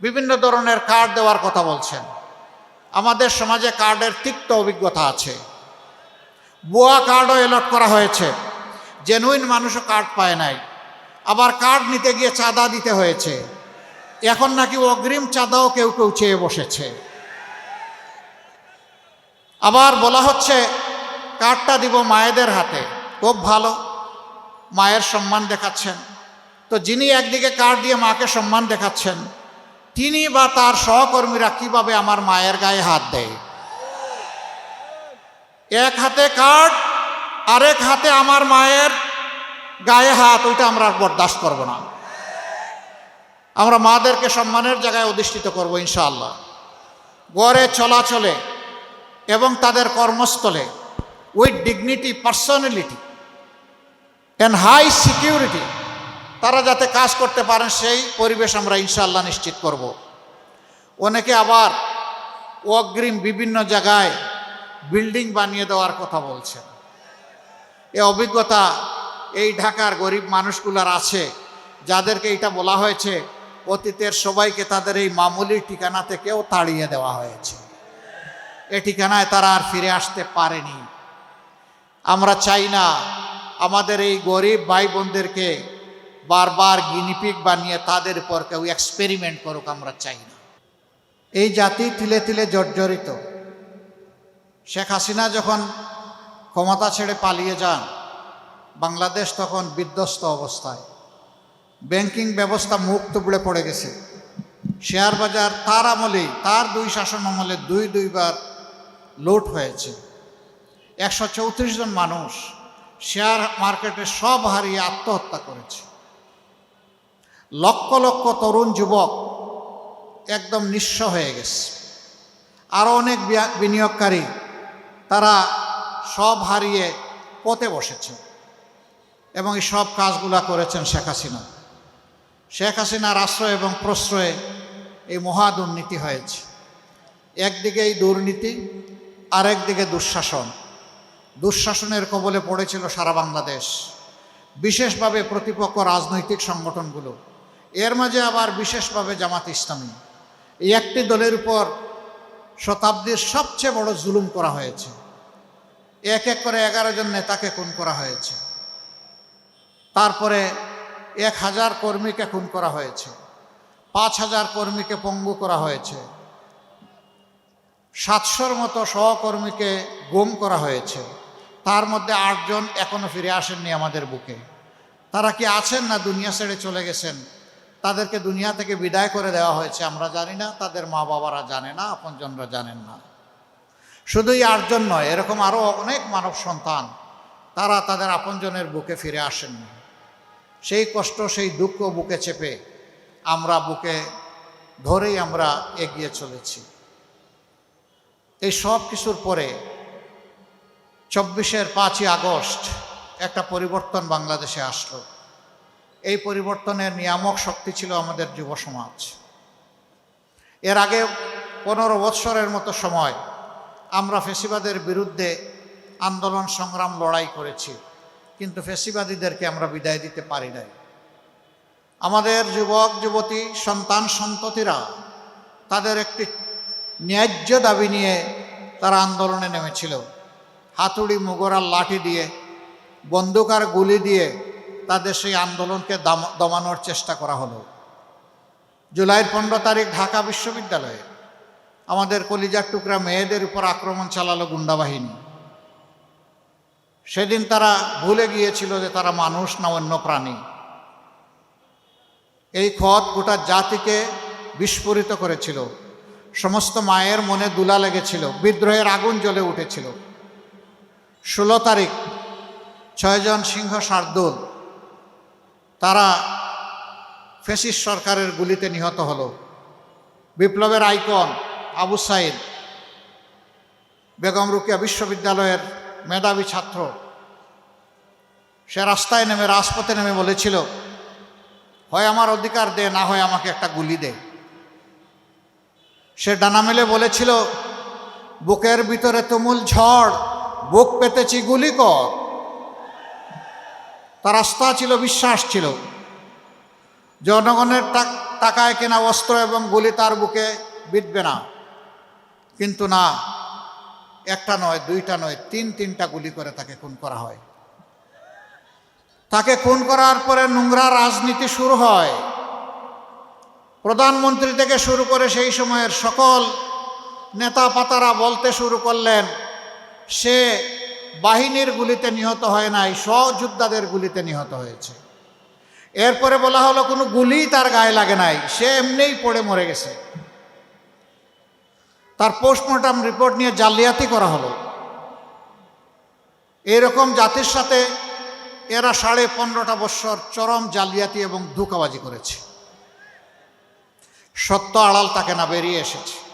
বিভিন্ন ধরনের কার্ড দেওয়ার কথা বলছেন। আমাদের সমাজে কার্ডের তিক্ত অভিজ্ঞতা আছে। বুয়া কার্ডও এলট করা হয়েছে। জেনুইন মানুষও কার্ড পায় নাই। আবার কার্ড নিতে গিয়ে চাঁদা দিতে হয়েছে। এখন নাকি অগ্রিম চাঁদাও কেউ কেউ চেয়ে বসেছে। আবার বলা হচ্ছে কার্ডটা দিব মায়েদের হাতে। খুব ভালো। মায়ের সম্মান দেখাচ্ছেন। তো যিনি একদিকে কার্ড দিয়ে মাকে সম্মান দেখাচ্ছেন তিনি বা তার সহকর্মীরা কীভাবে আমার মায়ের গায়ে হাত দেয়? এক হাতে কার্ড, আরেক হাতে আমার মায়ের গায়ে হাত, ওইটা আমরা বরদাস্ত করব না। আমরা মাদেরকে সম্মানের জায়গায় অধিষ্ঠিত করব ইনশাআল্লাহ। গড়ে চলাচলে এবং তাদের কর্মস্থলে with dignity personality and high security তারা যাতে কাজ করতে পারেন, সেই পরিবেশ আমরা ইনশাল্লাহ নিশ্চিত করব। অনেকে আবার অগ্রিম বিভিন্ন জায়গায় বিল্ডিং বানিয়ে দেওয়ার কথা বলছেন। এ অভিজ্ঞতা এই ঢাকার গরিব মানুষগুলার আছে, যাদেরকে এটা বলা হয়েছে, অতীতের সবাইকে তাদের এই মামুলি ঠিকানা থেকেও তাড়িয়ে দেওয়া হয়েছে। এ ঠিকানায় তারা আর ফিরে আসতে পারেনি। আমরা চাই না আমাদের এই গরিব ভাই বোনদেরকে বারবার গিনিপিক বানিয়ে তাদের উপর কেউ এক্সপেরিমেন্ট করুক, আমরা চাই না। এই জাতি তিলে তিলে জর্জরিত। শেখ হাসিনা যখন ক্ষমতা ছেড়ে পালিয়ে যান, বাংলাদেশ তখন বিধ্বস্ত অবস্থায়। ব্যাংকিং ব্যবস্থা মুখ তুবড়ে পড়ে গেছে। শেয়ার বাজার তার আমলেই, তার দুই শাসন আমলে দুই দুইবার লুট হয়েছে। একশো চৌত্রিশ জন মানুষ শেয়ার মার্কেটে সব হারিয়ে আত্মহত্যা করেছে। লক্ষ লক্ষ তরুণ যুবক একদম নিঃস্ব হয়ে গেছে। আরও অনেক বিনিয়োগকারী তারা সব হারিয়ে পথে বসেছে এবং এই সব কাজগুলা করেছেন শেখ হাসিনা। শেখ হাসিনার আশ্রয় এবং প্রশ্রয়ে এই মহা দুর্নীতি হয়েছে। একদিকে এই দুর্নীতি, আরেকদিকে দুঃশাসন। দুঃশাসনের কবলে পড়েছিল সারা বাংলাদেশ। বিশেষভাবে প্রতিপক্ষ রাজনৈতিক সংগঠনগুলো। এর মাঝে আবার বিশেষভাবে জামাত ইসলামী। এই একটি দলের উপর শতাব্দীর সবচেয়ে বড় জুলুম করা হয়েছে। এক এক করে এগারো জন নেতাকে খুন করা হয়েছে। তারপরে এক হাজার কর্মীকে খুন করা হয়েছে। পাঁচ হাজার কর্মীকে পঙ্গু করা হয়েছে। সাতশোর মতো সহকর্মীকে গুম করা হয়েছে। তার মধ্যে আটজন এখনও ফিরে আসেননি আমাদের বুকে। তারা কি আছেন না দুনিয়া ছেড়ে চলে গেছেন? তাদেরকে দুনিয়া থেকে বিদায় করে দেওয়া হয়েছে, আমরা জানি না। তাদের মা বাবারা জানে না, আপনজনরা জানেন না। শুধু এই আটজন নয়, এরকম আরও অনেক মানব সন্তান, তারা তাদের আপনজনের বুকে ফিরে আসেননি। সেই কষ্ট, সেই দুঃখ বুকে চেপে আমরা বুকে ধরেই আমরা এগিয়ে চলেছি। এই সব কিছুর পরে চব্বিশের পাঁচই আগস্ট একটা পরিবর্তন বাংলাদেশে আসলো। এই পরিবর্তনের নিয়ামক শক্তি ছিল আমাদের যুব সমাজ। এর আগে পনেরো বৎসরের মতো সময় আমরা ফেসিবাদের বিরুদ্ধে আন্দোলন, সংগ্রাম, লড়াই করেছি, কিন্তু ফেসিবাদীদেরকে আমরা বিদায় দিতে পারি নাই। আমাদের যুবক, যুবতী, সন্তান, সন্ততিরা তাদের একটি ন্যায্য দাবি নিয়ে তারা আন্দোলনে নেমেছিল। হাতুড়ি মুগরার লাঠি দিয়ে, বন্দুক আর গুলি দিয়ে তাদের সেই আন্দোলনকে দমানোর চেষ্টা করা হলো। জুলাইয়ের পনেরো তারিখ ঢাকা বিশ্ববিদ্যালয়ে আমাদের কলিজার টুকরা মেয়েদের উপর আক্রমণ চালালো গুন্ডা বাহিনী। সেদিন তারা ভুলে গিয়েছিল যে তারা মানুষ না অন্য প্রাণী। এই ক্ষত গোটা জাতিকে বিস্ফোরিত করেছিল। সমস্ত মায়ের মনে দুলা লেগেছিল, বিদ্রোহের আগুন জ্বলে উঠেছিল। ষোলো তারিখ, ছয়জন সিংহ শার্দুল তারা ফেসিস সরকারের গুলিতে নিহত হলো। বিপ্লবের আইকন আবু সাইদ, বেগম রুকিয়া বিশ্ববিদ্যালয়ের মেধাবী ছাত্র। সে রাস্তায় নেমে, রাজপথে নেমে বলেছিল, হয় আমার অধিকার দে, না হয় আমাকে একটা গুলি দে। সে ডানা মেলে বলেছিল, বুকের ভিতরে তুমুল ঝড়, বুক পেতেছি গুলি কর। তার আস্থা ছিল, বিশ্বাস ছিল। জনগণের টাকায় কেনা অস্ত্র এবং গুলি তার বুকে বিঁধবে না। কিন্তু না, একটা নয়, দুইটা নয়, তিন তিনটা গুলি করে তাকে খুন করা হয়। তাকে খুন করার পরে নোংরা রাজনীতি শুরু হয়। প্রধানমন্ত্রী থেকে শুরু করে সেই সময়ের সকল নেতা পাতারা বলতে শুরু করলেন, সে বাহিনীর গুলিতে নিহত হয় নাই সযোদ্ধাদের গুলিতে নিহত হয়েছে। এরপরে বলা হলো, কোনো গুলি তার গায়ে লাগে নাই, সে এমনিই পড়ে মরে গেছে। তার পোস্টমর্টম রিপোর্ট নিয়ে জালিয়াতি করা হলো। এরকম জাতির সাথে এরা সাড়ে পনেরোটা বৎসর চরম জালিয়াতি এবং ধোঁকাবাজি করেছে। সত্য আড়াল তাকে না বেরিয়ে এসেছে।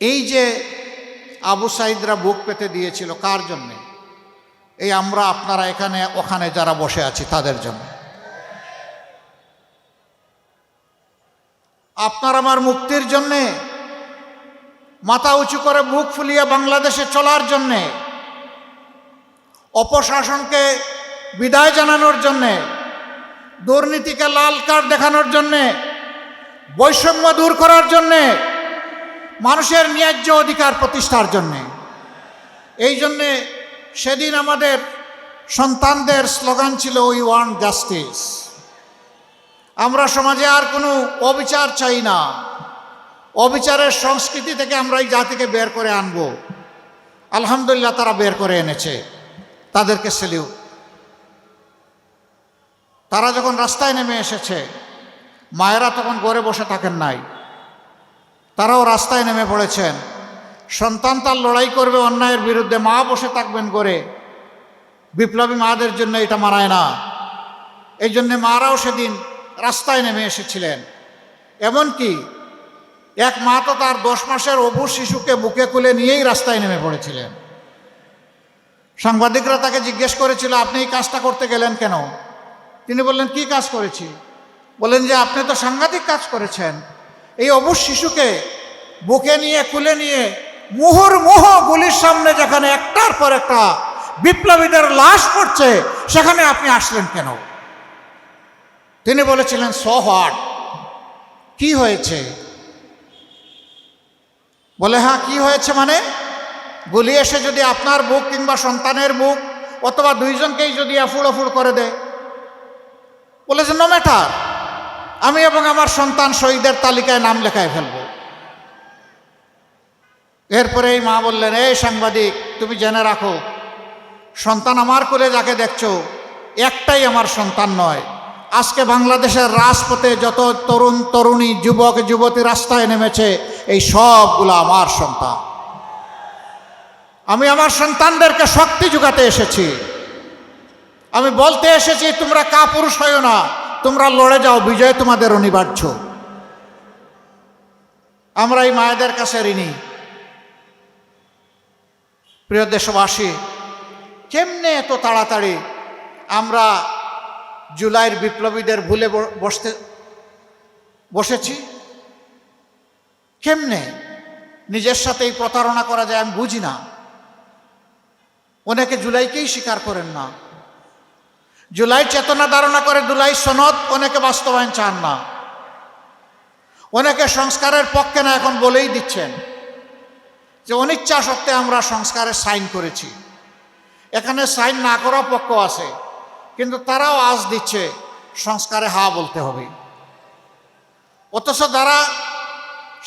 এই যে আবু সাইদরা বুক পেতে দিয়েছিল, কার জন্যে? এই আমরা আপনারা এখানে, ওখানে যারা বসে আছি, তাদের জন্য। আপনার আমার মুক্তির জন্যে, মাথা উঁচু করে বুক ফুলিয়ে বাংলাদেশে চলার জন্যে, অপশাসনকে বিদায় জানানোর জন্যে, দুর্নীতিকে লাল কার্ড দেখানোর জন্যে, বৈষম্য দূর করার জন্যে মানুষের ন্যায্য অধিকার প্রতিষ্ঠার জন্যে। এই জন্যে সেদিন আমাদের সন্তানদের স্লোগান ছিল উই ওয়ান্ট জাস্টিস আমরা সমাজে আর কোনো অবিচার চাই না। অবিচারের সংস্কৃতি থেকে আমরা এই জাতিকে বের করে আনব। আলহামদুলিল্লাহ তারা বের করে এনেছে। তাদেরকে সেলিউ তারা যখন রাস্তায় নেমে এসেছে, মায়েরা তখন ঘরে বসে থাকেন নাই। তারাও রাস্তায় নেমে পড়েছেন। সন্তান তার লড়াই করবে, অন্যায়ের বিরুদ্ধে মা বসে থাকবেন করে। বিপ্লবী মাদের জন্য এটা মানায় না। এই জন্যে মারাও সেদিন রাস্তায় নেমে এসেছিলেন। এমনকি এক মা তো তার দশ মাসের অবু শিশুকে বুকে খুলে নিয়েই রাস্তায় নেমে পড়েছিলেন। সাংবাদিকরা তাকে জিজ্ঞেস করেছিল, আপনি এই কাজটা করতে গেলেন কেন? তিনি বললেন, কি কাজ করেছি? বলেন যে, আপনি তো সাংঘাতিক কাজ করেছেন। এই অবুজ শিশুকে বুকে নিয়ে, কুলে নিয়ে, মুহুর মুহ গুলির সামনে যেখানে একটার পর একটা বিপ্লবীদের লাশ পড়ছে, সেখানে আপনি আসলেন কেন? তিনি বলেছিলেন সো কি হয়েছে? বলে হ্যাঁ কি হয়েছে মানে? গুলি এসে যদি আপনার বুক কিংবা সন্তানের বুক অথবা দুইজনকেই যদি আফুড় আফুড় করে দেয়। বলেছে নো ম্যাটার আমি এবং আমার সন্তান শহীদের তালিকায় নাম লেখায় ফেলব। এরপরে এই মা বললেন, এই সাংবাদিক, তুমি জেনে রাখো, সন্তান আমার করে যাকে দেখছ, একটাই আমার সন্তান নয়। আজকে বাংলাদেশের রাজপথে যত তরুণ, তরুণী, যুবক, যুবতী রাস্তায় নেমেছে, এই সবগুলো আমার সন্তান। আমি আমার সন্তানদেরকে শক্তি যোগাতে এসেছি। আমি বলতে এসেছি, তোমরা কাপুরুষ হয়েও না। তোমরা লড়ে যাও, বিজয় তোমাদের অনিবার্য। আমরা এই মায়েদের কাছে ঋণী। প্রিয় দেশবাসী, কেমনে এত তাড়াতাড়ি আমরা জুলাইয়ের বিপ্লবীদের ভুলে বসতে, বসেছি? কেমনে? নিজের সাথেই প্রতারণা করা যায় আমি বুঝি না। অনেকে জুলাইকেই স্বীকার করেন না। জুলাই চেতনা ধারণা করে জুলাই সনদ, অনেকে বাস্তবায়ন চান না। অনেকে সংস্কারের পক্ষে না, এখন বলেই দিচ্ছেন যে অনিচ্ছা সত্ত্বে আমরা সংস্কারের সাইন করেছি। এখানে সাইন না করা পক্ষ আছে, কিন্তু তারাও আজ দিচ্ছে সংস্কারে হা বলতে হবে। অথচ যারা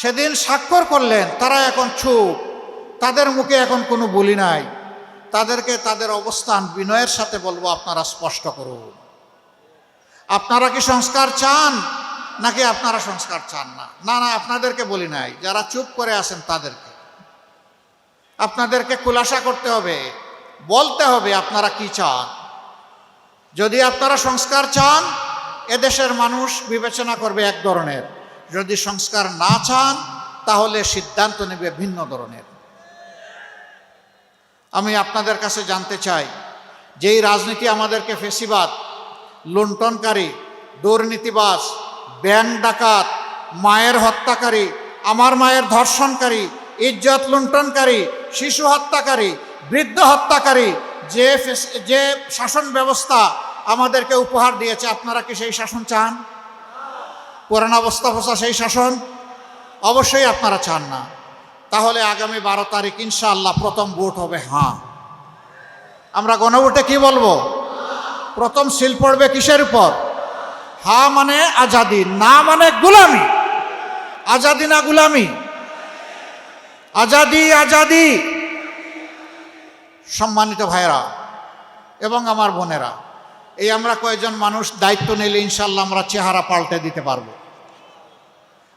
সেদিন স্বাক্ষর করলেন, তারা এখন চুপ, তাদের মুখে এখন কোনো বলি নাই। তাদেরকে তাদের অবস্থান বিনয়ের সাথে বলব, আপনারা স্পষ্ট করুন। আপনারা কি সংস্কার চান? নাকি আপনারা সংস্কার চান না? না না, আপনাদেরকে বলি নাই, যারা চুপ করে আছেন তাদেরকে। আপনাদেরকে খুলাসা করতে হবে, বলতে হবে আপনারা কি চান। যদি আপনারা সংস্কার চান, এদেশের মানুষ বিবেচনা করবে এক ধরনের। যদি সংস্কার না চান, তাহলে সিদ্ধান্ত নেবে ভিন্ন ধরনের। আমি আপনাদের কাছে জানতে চাই, যেই রাজনীতি আমাদেরকে ফেসিবাদ, লুণ্ঠনকারী, দুর্নীতিবাজ, ব্যাংক ডাকাত, মায়ের হত্যাকারী, আমার মায়ের ধর্ষণকারী, ইজ্জত লুণ্ঠনকারী, শিশু হত্যাকারী, বৃদ্ধ হত্যাকারী, যে যে শাসন ব্যবস্থা আমাদেরকে উপহার দিয়েছে, আপনারা কি সেই শাসন চান? পুরান অবস্থা ফসা সেই শাসন? অবশ্যই আপনারা চান না। তাহলে আগামী বারো তারিখ ইনশাআল্লাহ প্রথম ভোট হবে হ্যাঁ। আমরা গণভোটে কি বলব? প্রথম সিল পড়বে কিসের উপর? হা মানে আজাদি, না মানে গুলামি। আজাদি না গুলামি? আজাদি আজাদি। সম্মানিত ভাইরা এবং আমার বোনেরা, এই আমরা কয়েকজন মানুষ দায়িত্ব নিলে ইনশাল্লাহ আমরা চেহারা পাল্টে দিতে পারব।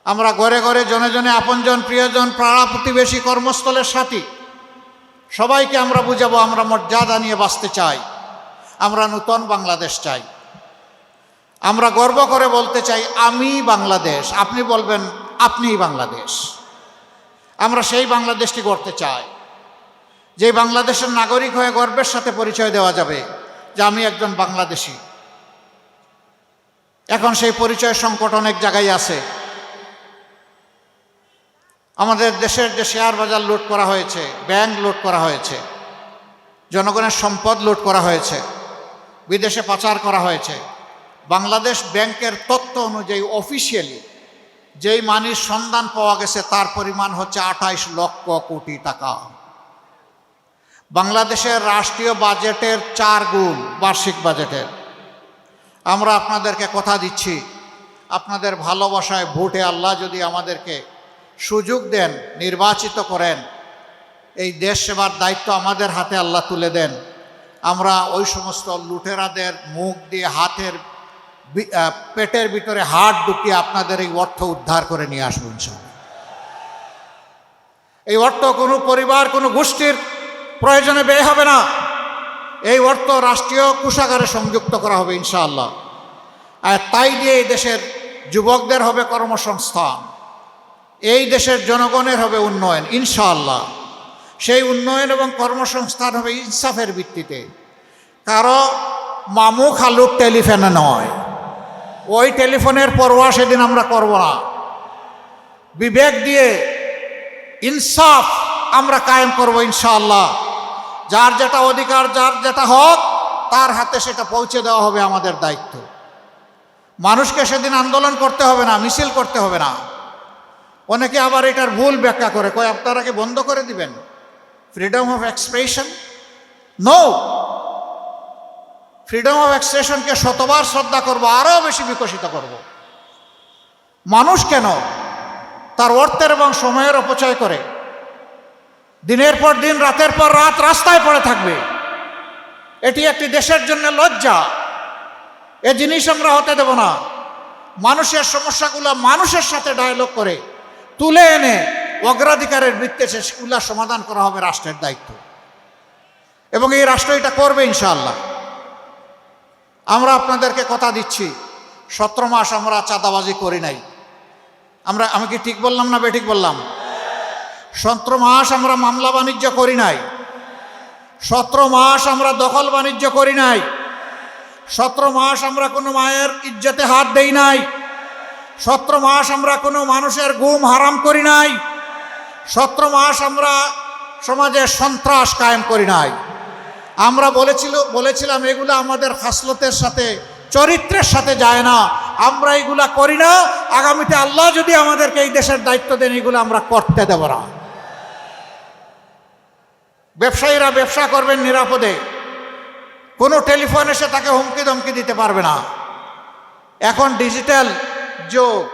আমরা ঘরে ঘরে জনে জনে আপনজন, প্রিয়জন, পাড়া প্রতিবেশী, কর্মস্থলের সাথী। সবাইকে আমরা বুঝাবো, আমরা মর্যাদা নিয়ে বাঁচতে চাই। আমরা নূতন বাংলাদেশ চাই। আমরা গর্ব করে বলতে চাই, আমি বাংলাদেশ। আপনি বলবেন, আপনিই বাংলাদেশ। আমরা সেই বাংলাদেশটি গড়তে চাই। যে বাংলাদেশের নাগরিক হয়ে গর্বের সাথে পরিচয় দেওয়া যাবে যে আমি একজন বাংলাদেশি। এখন সেই পরিচয় সংকট অনেক জায়গায় আছে। আমাদের দেশের যে শেয়ার বাজার লুট করা হয়েছে, ব্যাংক লুট করা হয়েছে, জনগণের সম্পদ লুট করা হয়েছে, বিদেশে পাচার করা হয়েছে, বাংলাদেশ ব্যাংকের তথ্য অনুযায়ী অফিসিয়ালি যেই মানির সন্ধান পাওয়া গেছে তার পরিমাণ হচ্ছে আঠাইশ লক্ষ কোটি টাকা। বাংলাদেশের রাষ্ট্রীয় বাজেটের চার গুণ বার্ষিক বাজেটের। আমরা আপনাদেরকে কথা দিচ্ছি, আপনাদের ভালোবাসায় ভোটে আল্লাহ যদি আমাদেরকে সুযোগ দেন, নির্বাচিত করেন। এই দেশ সেবার দায়িত্ব আমাদের হাতে আল্লাহ তুলে দেন। আমরা ওই সমস্ত লুটেরাদের মুখ দিয়ে হাতের পেটের ভিতরে হাত ঢুকিয়ে আপনাদের এই অর্থ উদ্ধার করে নিয়ে আসব এই অর্থ কোনো পরিবার, কোনো গোষ্ঠীর প্রয়োজনে ব্যয় হবে না। এই অর্থ রাষ্ট্রীয় কোষাগারে সংযুক্ত করা হবে ইনশাআল্লাহ। আর তাই দিয়ে এই দেশের যুবকদের হবে কর্মসংস্থান। এই দেশের জনগণের হবে উন্নয়ন, ইনশাআল্লাহ। সেই উন্নয়ন এবং কর্মসংস্থান হবে ইনসাফের ভিত্তিতে। কারও মামু খালুর টেলিফোনে নয়। ওই টেলিফোনের পরোয়া সেদিন আমরা করব না। বিবেক দিয়ে ইনসাফ আমরা কায়েম করব ইনশাআল্লাহ। যার যেটা অধিকার, যার যেটা হক, তার হাতে সেটা পৌঁছে দেওয়া হবে আমাদের দায়িত্ব। মানুষকে সেদিন আন্দোলন করতে হবে না, মিছিল করতে হবে না। অনেকে আবার এটার ভুল ব্যাখ্যা করে, কয় আপনারা কি বন্ধ করে দিবেন? Freedom of expression no freedom of এক্সপ্রেশনকে শতবার শ্রদ্ধা করব, আরও বেশি বিকশিত করব। মানুষ কেন তার অর্থের এবং সময়ের অপচয় করে? দিনের পর দিন, রাতের পর রাত রাস্তায় পড়ে থাকবে। এটি একটি দেশের জন্য লজ্জা। এ জিনিস আমরা হতে দেব না। মানুষের সমস্যাগুলো মানুষের সাথে ডায়লগ করে। তুলে এনে অগ্রাধিকারের ভিত্তিতে সেগুলো সমাধান করা হবে রাষ্ট্রের দায়িত্ব। এবং এই রাষ্ট্র এটা করবে ইনশাআল্লাহ। আমরা আপনাদেরকে কথা দিচ্ছি, সতেরো মাস আমরা চাঁদাবাজি করি নাই। আমরা, আমি কি ঠিক বললাম না বেঠিক বললাম? সতেরো মাস আমরা মামলা বাণিজ্য করি নাই। সতেরো মাস আমরা দখল বাণিজ্য করি নাই। সতেরো মাস আমরা কোনো মায়ের ইজ্জতে হাত দেই নাই। সতেরো মাস আমরা কোনো মানুষের গুম হারাম করি নাই। সতেরো মাস আমরা সমাজে সন্ত্রাস কায়েম করি নাই। আমরা বলেছিল, বলেছিলাম, এগুলো আমাদের খাসলতের সাথে, চরিত্রের সাথে যায় না। আমরা এগুলা করি না। আগামীতে আল্লাহ যদি আমাদেরকে এই দেশের দায়িত্ব দেন, এগুলো আমরা করতে দেব না। ব্যবসায়ীরা ব্যবসা করবেন নিরাপদে। কোনো টেলিফোন এসে তাকে হুমকি ধমকি দিতে পারবে না। এখন ডিজিটাল যুগ।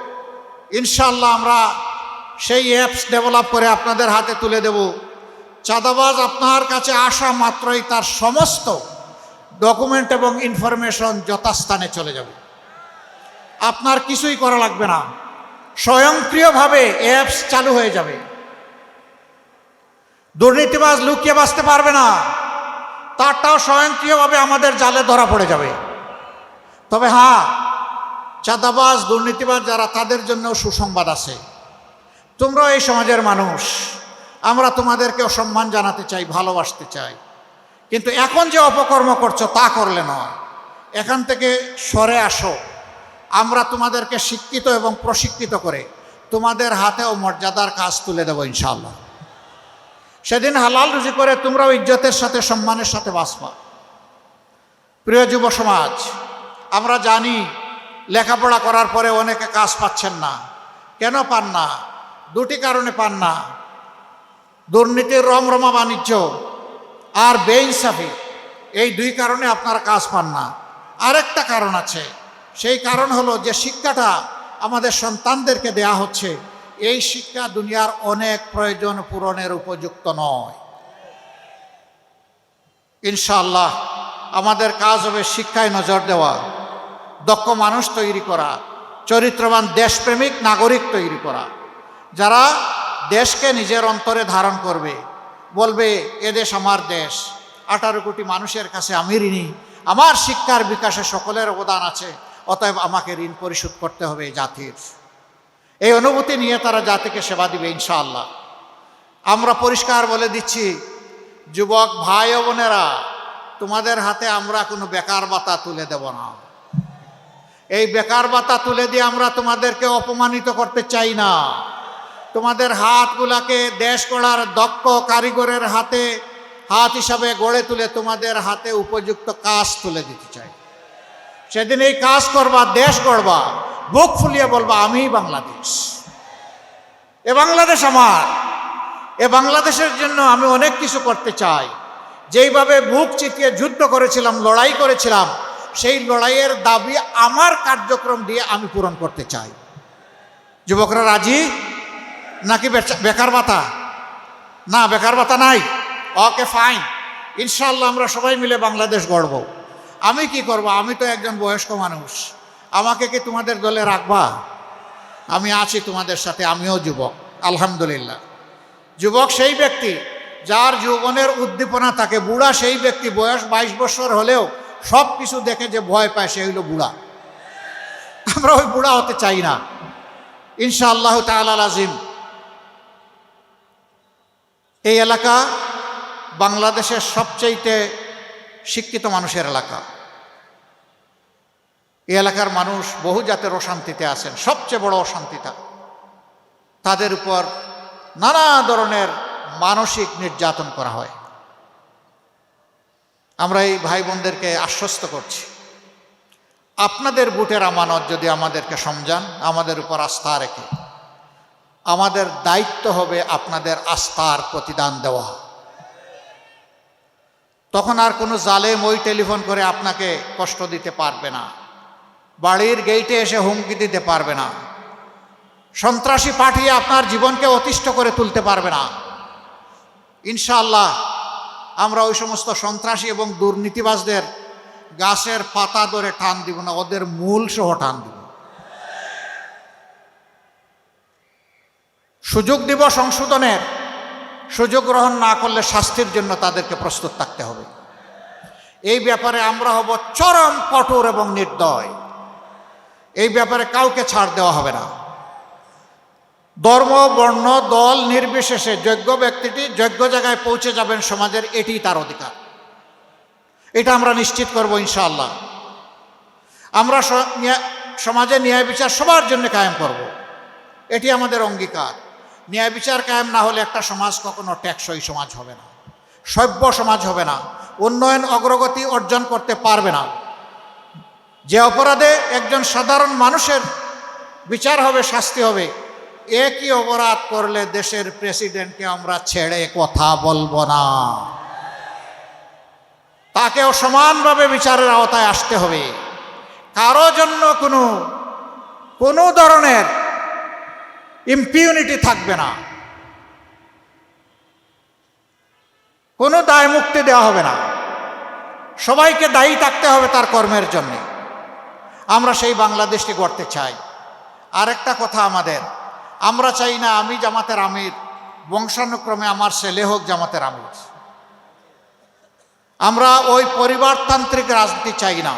ইনশাল্লাহ আমরা সেই অ্যাপস ডেভেলপ করে আপনাদের হাতে তুলে দেব। চাঁদাবাজ আপনার কাছে আসা মাত্রই তার সমস্ত ডকুমেন্ট এবং ইনফরমেশন যথাস্থানে চলে যাবে। আপনার কিছুই করা লাগবে না। স্বয়ংক্রিয়ভাবে অ্যাপস চালু হয়ে যাবে। দুর্নীতিবাজ লুকিয়ে বাঁচতে পারবে না। তারটাও স্বয়ংক্রিয়ভাবে আমাদের জালে ধরা পড়ে যাবে। তবে হ্যাঁ চাঁদাবাজ, দুর্নীতিবাজ যারা, তাদের জন্য সুসংবাদ আছে। তোমরাও এই সমাজের মানুষ। আমরা তোমাদেরকেও সম্মান জানাতে চাই, ভালোবাসতে চাই। কিন্তু এখন যে অপকর্ম করছ, তা করলে নয়। এখান থেকে সরে আসো। আমরা তোমাদেরকে শিক্ষিত এবং প্রশিক্ষিত করে তোমাদের হাতেও মর্যাদার কাজ তুলে দেবো ইনশাল্লাহ সেদিন হালাল রুজি করে তোমরাও ইজ্জতের সাথে, সম্মানের সাথে বাঁচবা। প্রিয় যুব সমাজ, আমরা জানি লেখাপড়া করার পরে অনেকে কাজ পাচ্ছেন না। কেন পান না? দুটি কারণে পান না। দুর্নীতির রমরমা বাণিজ্য আর বেইনসাফি, এই দুই কারণে আপনারা কাজ পান না। আরেকটা কারণ আছে, সেই কারণ হলো যে শিক্ষাটা আমাদের সন্তানদেরকে দেয়া হচ্ছে, এই শিক্ষা দুনিয়ার অনেক প্রয়োজন পূরণের উপযুক্ত নয়। ইনশাল্লাহ আমাদের কাজ হবে শিক্ষায় নজর দেওয়া। দক্ষ মানুষ তৈরি করা, চরিত্রবান দেশপ্রেমিক নাগরিক তৈরি করা। যারা দেশকে নিজের অন্তরে ধারণ করবে, বলবে, এ দেশ আমার দেশ। আঠারো কোটি মানুষের কাছে আমি ঋণী। আমার শিক্ষার বিকাশে সকলের অবদান আছে। অতএব আমাকে ঋণ পরিশোধ করতে হবে জাতির। এই অনুভূতি নিয়ে তারা জাতিকে সেবা দিবে ইনশাআল্লাহ। আমরা পরিষ্কার বলে দিচ্ছি, যুবক ভাই বোনেরা, তোমাদের হাতে আমরা কোনো বেকার বাতা তুলে দেব না। এই বেকার বাতা তুলে দিয়ে আমরা তোমাদেরকে অপমানিত করতে চাই না। তোমাদের হাতগুলাকে দেশ গড়ার দক্ষ কারিগরের হাতে, হাত হিসাবে গড়ে তুলে তোমাদের হাতে উপযুক্ত কাজ তুলে দিতে চাই। সেদিন এই কাজ করবা, দেশ গড়বা, বুক ফুলিয়ে বলবা, আমিই বাংলাদেশ। এ বাংলাদেশ আমার। এ বাংলাদেশের জন্য আমি অনেক কিছু করতে চাই। যেইভাবে বুক চিতিয়ে যুদ্ধ করেছিলাম, লড়াই করেছিলাম সেই লড়াইয়ের দাবি আমার কার্যক্রম দিয়ে আমি পূরণ করতে চাই। যুবকরা রাজি? নাকি বেকার ভাতা? না, বেকার ভাতা নাই। ওকে ফাইন ইনশাল্লাহ আমরা সবাই মিলে বাংলাদেশ গড়ব। আমি কি করব? আমি তো একজন বয়স্ক মানুষ। আমাকে কি তোমাদের দলে রাখবা? আমি আছি তোমাদের সাথে, আমিও যুবক। আলহামদুলিল্লাহ। যুবক সেই ব্যক্তি, যার যৌবনের উদ্দীপনা থাকে, বুড়া সেই ব্যক্তি, বয়স বাইশ বছর হলেও সব কিছু দেখে যে ভয় পায়, সে হইল বুড়া। আমরা ওই বুড়া হতে চাই না। ইনশাআল্লাহ তাআলা আজিম। এই এলাকা বাংলাদেশের সবচাইতে শিক্ষিত মানুষের এলাকা। এই এলাকার মানুষ বহু জাতের অশান্তিতে আছেন, সবচেয়ে বড় অশান্তিটা তাদের উপর নানা ধরনের মানসিক নির্যাতন করা হয়। আমরা এই ভাই বোনদেরকে আশ্বস্ত করছি। আপনাদের বুটের আমানত যদি আমাদেরকে সমঝান আমাদের উপর আস্থা রেখে। আমাদের দায়িত্ব হবে আপনাদের আস্থার প্রতিদান দেওয়া। তখন আর কোনো জালেম ওই টেলিফোন করে আপনাকে কষ্ট দিতে পারবে না। বাড়ির গেইটে এসে হুমকি দিতে পারবে না। সন্ত্রাসী পাঠিয়ে আপনার জীবনকে অতিষ্ঠ করে তুলতে পারবে না। ইনশাআল্লাহ আমরা ওই সমস্ত সন্ত্রাসী এবং দুর্নীতিবাজদের গাছের পাতা ধরে টান দিব না, ওদের মূল সহ টান দিব। সুযোগ দিব সংশোধনের, সুযোগ গ্রহণ না করলে শাস্তির জন্য তাদেরকে প্রস্তুত থাকতে হবে। এই ব্যাপারে আমরা হব চরম কঠোর এবং নির্দয়। এই ব্যাপারে কাউকে ছাড় দেওয়া হবে না। ধর্ম, বর্ণ, দল নির্বিশেষে যোগ্য ব্যক্তিটি যোগ্য জায়গায় পৌঁছে যাবেন সমাজের এটি তার অধিকার। এটা আমরা নিশ্চিত করব ইনশাআল্লাহ। আমরা সমাজে ন্যায় বিচার সবার জন্য কায়েম করব। এটি আমাদের অঙ্গীকার। ন্যায় বিচার কায়েম না হলে একটা সমাজ কখনো টেকসই সমাজ হবে না, সভ্য সমাজ হবে না, উন্নয়ন অগ্রগতি অর্জন করতে পারবে না। যে অপরাধে একজন সাধারণ মানুষের বিচার হবে, শাস্তি হবে একই অপরাধ করলে দেশের প্রেসিডেন্টকে আমরা ছেড়ে কথা বলব না। তাকেও সমানভাবে বিচারের আওতায় আসতে হবে। কারও জন্য কোনো কোনো ধরনের ইম্পিউনিটি থাকবে না। কোনো দায় মুক্তি দেওয়া হবে না। সবাইকে দায়ী থাকতে হবে তার কর্মের জন্যে। আমরা সেই বাংলাদেশটি গড়তে চাই। আরেকটা কথা আমাদের আমরা চাই না আমি জামাতের আমির, বংশানুক্রমে আমার ছেলে হোক জামাতের আমির। আমরা ওই পরিবারতান্ত্রিক রাজনীতি চাই না।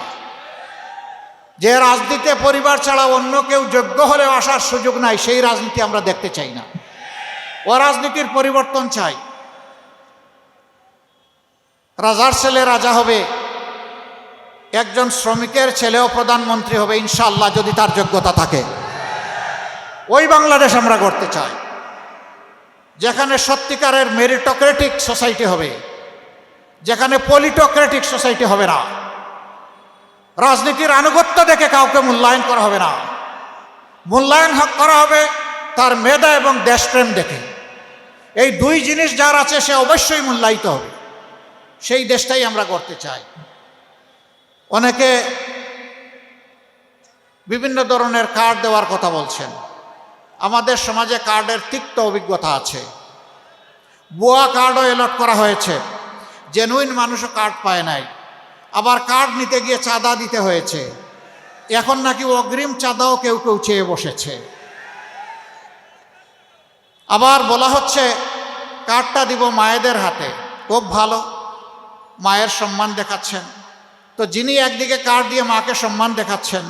যে রাজনীতিতে পরিবার ছাড়া অন্য কেউ যোগ্য হলেও আসার সুযোগ নাই, সেই রাজনীতি আমরা দেখতে চাই না। ও রাজনীতির পরিবর্তন চাই। রাজার ছেলে রাজা হবে, একজন শ্রমিকের ছেলেও প্রধানমন্ত্রী হবে ইনশাল্লাহ যদি তার যোগ্যতা থাকে। ওই বাংলাদেশ আমরা করতে চাই। যেখানে সত্যিকারের মেরিটোক্রেটিক সোসাইটি হবে, যেখানে পলিটোক্রেটিক সোসাইটি হবে না, রাজনীতির আনুগত্য দেখে কাউকে মূল্যায়ন করা হবে না। মূল্যায়ন করা হবে তার মেধা এবং দেশপ্রেম দেখে। এই দুই জিনিস যার আছে সে অবশ্যই মূল্যায়িত হবে। সেই দেশটাই আমরা করতে চাই। অনেকে বিভিন্ন ধরনের কার্ড দেওয়ার কথা বলছেন। আমাদের সমাজে কার্ডের তিক্ত অভিজ্ঞতা আছে। বুয়া কার্ডও এলট করা হয়েছে। জেনুইন মানুষও কার্ড পায় নাই। আবার কার্ড নিতে গিয়ে চাঁদা দিতে হয়েছে। এখন নাকি অগ্রিম চাঁদাও কেউ কেউ চেয়ে বসেছে। আবার বলা হচ্ছে, কার্ডটা দিব মায়েদের হাতে। খুব ভালো। মায়ের সম্মান দেখাচ্ছেন। তো যিনি একদিকে কার্ড দিয়ে মাকে সম্মান দেখাচ্ছেন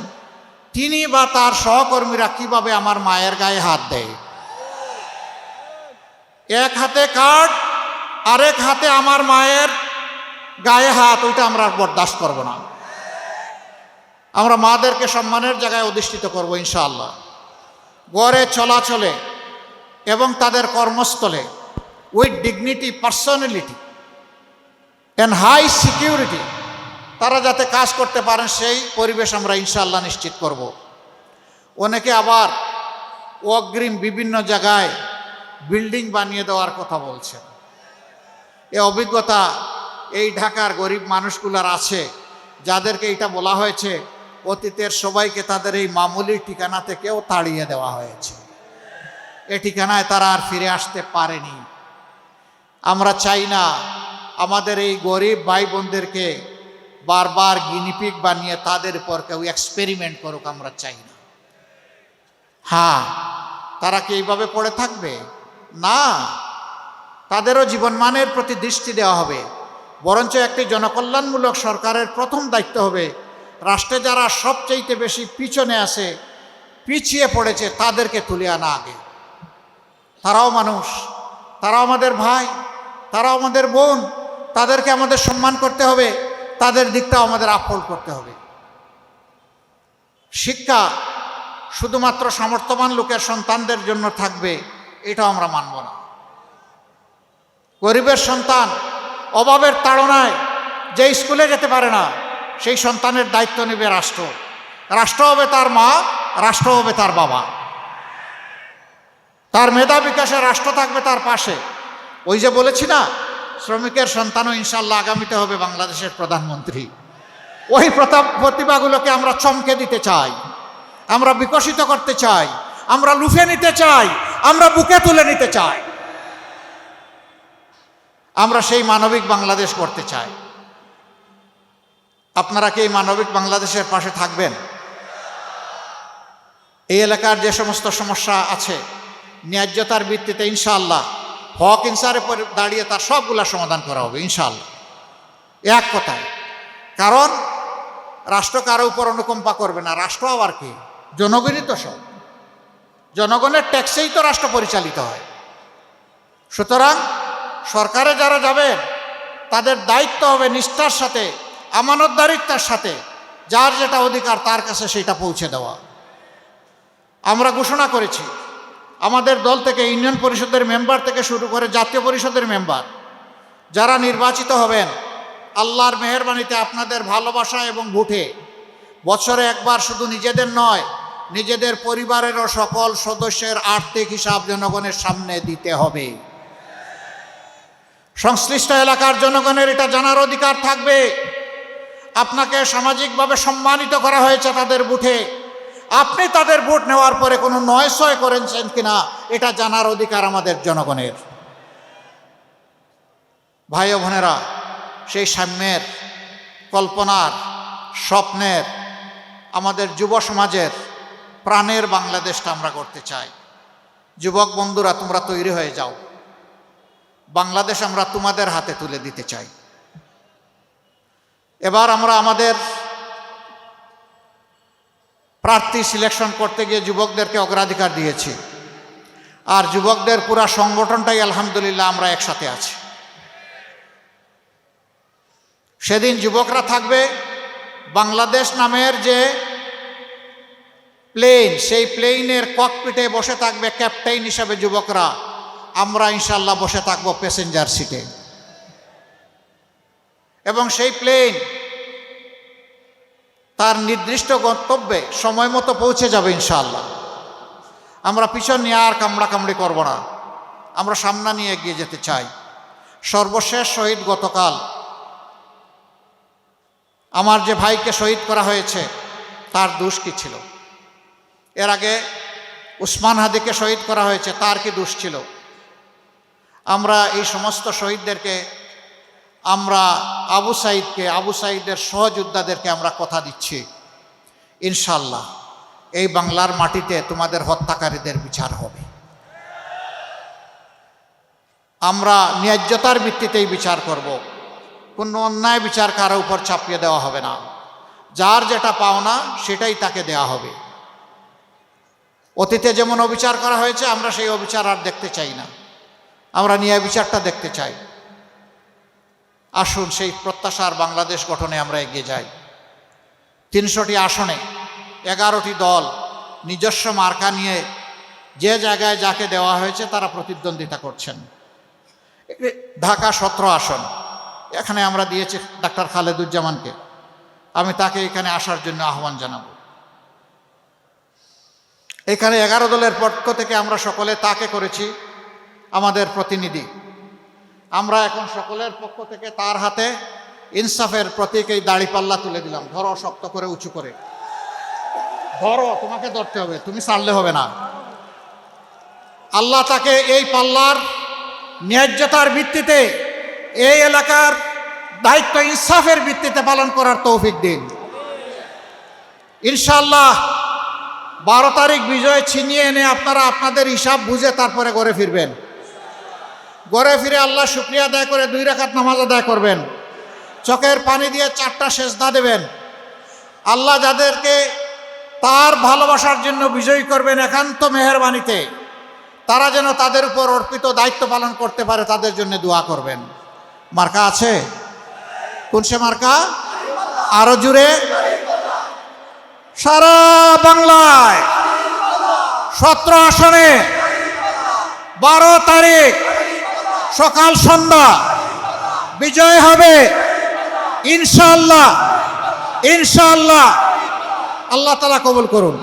তিনি বা তার সহকর্মীরা কীভাবে আমার মায়ের গায়ে হাত দেয়? এক হাতে কার্ড, আরেক হাতে আমার মায়ের গায়ে হাত, ওইটা আমরা বরদাস্ত করব না। আমরা মাদেরকে সম্মানের জায়গায় অধিষ্ঠিত করব ইনশাআল্লাহ। গড়ে চলাচলে এবং তাদের কর্মস্থলে with dignity personality and high security তারা যাতে কাজ করতে পারেন, সেই পরিবেশ আমরা ইনশাল্লাহ নিশ্চিত করব। অনেকে আবার অগ্রিম বিভিন্ন জায়গায় বিল্ডিং বানিয়ে দেওয়ার কথা বলছেন। এ অভিজ্ঞতা এই ঢাকার গরিব মানুষগুলার আছে, যাদেরকে এটা বলা হয়েছে, অতীতের সবাইকে তাদের এই মামুলি ঠিকানা থেকেও তাড়িয়ে দেওয়া হয়েছে। এ ঠিকানায় তারা আর ফিরে আসতে পারেনি। আমরা চাই না আমাদের এই গরিব ভাই বোনদেরকে বারবার গিনিপিক বানিয়ে তাদের উপর কেউ এক্সপেরিমেন্ট করুক, আমরা চাই না। হ্যাঁ তারা কি এইভাবে পড়ে থাকবে? না, তাদেরও জীবনমানের প্রতি দৃষ্টি দেওয়া হবে। বরঞ্চ একটি জনকল্যাণমূলক সরকারের প্রথম দায়িত্ব হবে, রাষ্ট্রে যারা সবচাইতে বেশি পিছনে আছে, পিছিয়ে পড়েছে, তাদেরকে তুলে আনা আগে। তারাও মানুষ, তারাও আমাদের ভাই, তারাও আমাদের বোন, তাদেরকে আমাদের সম্মান করতে হবে। তাদের দিকটাও আমাদের আফল করতে হবে। শিক্ষা শুধুমাত্র সামর্থ্যবান লোকের সন্তানদের জন্য থাকবে, এটাও আমরা মানব না। গরিবের সন্তান অভাবের তাড়নায় যে স্কুলে যেতে পারে না, সেই সন্তানের দায়িত্ব নেবে রাষ্ট্র। রাষ্ট্র হবে তার মা, রাষ্ট্র হবে তার বাবা। তার মেধা বিকাশে রাষ্ট্র থাকবে তার পাশে। ওই যে বলেছি না শ্রমিকের সন্তানও ইনশাল্লাহ আগামীতে হবে বাংলাদেশের প্রধানমন্ত্রী। ওই প্রতাপ প্রতিভাগুলোকে আমরা চমকে দিতে চাই, আমরা বিকশিত করতে চাই, আমরা লুফে নিতে চাই, আমরা বুকে তুলে নিতে চাই। আমরা সেই মানবিক বাংলাদেশ করতে চাই। আপনারা কি এই মানবিক বাংলাদেশের পাশে থাকবেন? এই এলাকার যে সমস্ত সমস্যা আছে, ন্যায্যতার ভিত্তিতে ইনশাআল্লাহ হক ইনসারে দাঁড়িয়ে তার সবগুলা সমাধান করা হবে, ইনশাআল্লাহ। এক কথায়। কারণ, রাষ্ট্র কারও উপর অনুকম্পা করবে না। রাষ্ট্র আবার কি? জনগণই তো সব। জনগণের ট্যাক্সেই তো রাষ্ট্র পরিচালিত হয়। সুতরাং, সরকারে যারা যাবেন, তাদের দায়িত্ব হবে নিষ্ঠার সাথে, আমানতদারিত্বের সাথে, যার যেটা অধিকার তার কাছে সেটা পৌঁছে দেওয়া। আমরা ঘোষণা করেছি আমাদের দল থেকে ইউনিয়ন পরিষদের মেম্বার থেকে শুরু করে জাতীয় পরিষদের মেম্বার, যারা নির্বাচিত হবেন, আল্লাহর মেহরবানিতে আপনাদের ভালোবাসা এবং ভোটে। বছরে একবার শুধু নিজেদের নয়, নিজেদের পরিবারেরও সকল সদস্যের আর্থিক হিসাব জনগণের সামনে দিতে হবে। সংশ্লিষ্ট এলাকার জনগণের এটা জানার অধিকার থাকবে। আপনাকে সামাজিকভাবে সম্মানিত করা হয়েছে তাদের বুথে আপনি তাদের ভোট নেওয়ার পরে কোনো নয় ছয় করেছেন কিনা, এটা জানার অধিকার আমাদের জনগণের। ভাই বোনেরা, সেই সাম্যের, কল্পনার, স্বপ্নের, আমাদের যুব সমাজের প্রাণের বাংলাদেশটা আমরা করতে চাই। যুবক বন্ধুরা, তোমরা তৈরি হয়ে যাও। বাংলাদেশ আমরা তোমাদের হাতে তুলে দিতে চাই। এবার আমরা আমাদের প্রার্থী সিলেকশন করতে গিয়ে যুবকদেরকে অগ্রাধিকার দিয়েছি। আর যুবকদের পুরা সংগঠনটাই আলহামদুলিল্লাহ আমরা একসাথে আছি। সেদিন যুবকরা থাকবে বাংলাদেশ নামের যে প্লেন সেই প্লেনের ককপিটে বসে থাকবে ক্যাপ্টেন হিসাবে যুবকরা। আমরা ইনশাল্লাহ বসে থাকব প্যাসেঞ্জার সিটে এবং সেই প্লেন তার নির্দিষ্ট গন্তব্যে সময় মতো পৌঁছে যাবে ইনশাআল্লাহ। আমরা পিছন নিয়ে আর কামড়া কামড়ি করব না। আমরা সামনা নিয়ে এগিয়ে যেতে চাই। সর্বশেষ শহীদ গতকাল আমার যে ভাইকে শহীদ করা হয়েছে, তার দোষ কি ছিল? এর আগে উসমান হাদিকে শহীদ করা হয়েছে, তার কি দোষ ছিল? আমরা এই সমস্ত শহীদদেরকে আমরা আবু সাইদকে, আবু সাইদের সহযোদ্ধাদেরকে আমরা কথা দিচ্ছি। ইনশাল্লাহ এই বাংলার মাটিতে তোমাদের হত্যাকারীদের বিচার হবে। আমরা ন্যায্যতার ভিত্তিতেই বিচার করব। কোনো অন্যায় বিচার কারও উপর চাপিয়ে দেওয়া হবে না। যার যেটা পাওনা, সেটাই তাকে দেওয়া হবে। অতীতে যেমন অবিচার করা হয়েছে, আমরা সেই অবিচার আর দেখতে চাই না। আমরা ন্যায় বিচারটা দেখতে চাই। আসুন সেই প্রত্যাশার বাংলাদেশ গঠনে আমরা এগিয়ে যাই। তিনশোটি আসনে এগারোটি দল নিজস্ব মার্কা নিয়ে যে জায়গায় যাকে দেওয়া হয়েছে তারা প্রতিদ্বন্দ্বিতা করছেন। ঢাকা সতেরো আসন। এখানে আমরা দিয়েছি ডাক্তার খালেদুজ্জামানকে। আমি তাকে এখানে আসার জন্য আহ্বান জানাব। এখানে এগারো দলের পক্ষ থেকে আমরা সকলে তাকে করেছি আমাদের প্রতিনিধি। আমরা এখন সকলের পক্ষ থেকে তার হাতে ইনসাফের প্রতীক এই দাড়িপাল্লা তুলে দিলাম। ধরো, শক্ত করে, উঁচু করে। ধরো, তোমাকে ধরতে হবে, তুমি ছাড়লে হবে না। আল্লাহ তাকে এই পাল্লার ন্যায্যতার ভিত্তিতে এই এলাকার দায়িত্ব ইনসাফের ভিত্তিতে পালন করার তৌফিক দিন। ইনশাল্লাহ বারো তারিখ বিজয় ছিনিয়ে এনে আপনারা আপনাদের হিসাব বুঝে তারপরে ঘরে ফিরবেন। ঘরে ফিরে আল্লাহ শুক্রিয়া আদায় করে দুই রেখাত নামাজ আদায় করবেন। চোখের পানি দিয়ে চারটা সেজদা দেবেন। আল্লাহ যাদেরকে তার ভালোবাসার জন্য বিজয়ী করবেন একান্ত মেহরবানিতে, তারা যেন তাদের উপর অর্পিত দায়িত্ব পালন করতে পারে, তাদের জন্য দোয়া করবেন। মার্কা আছে? কোন সে মার্কা? আরও জুড়ে। সারা বাংলায় সতেরো আসনে বারো তারিখ সকাল সন্ধ্যা। বিজয় হবে। ইনশাল্লাহ ইনশাল্লাহ আল্লাহ তালা কবুল করুন।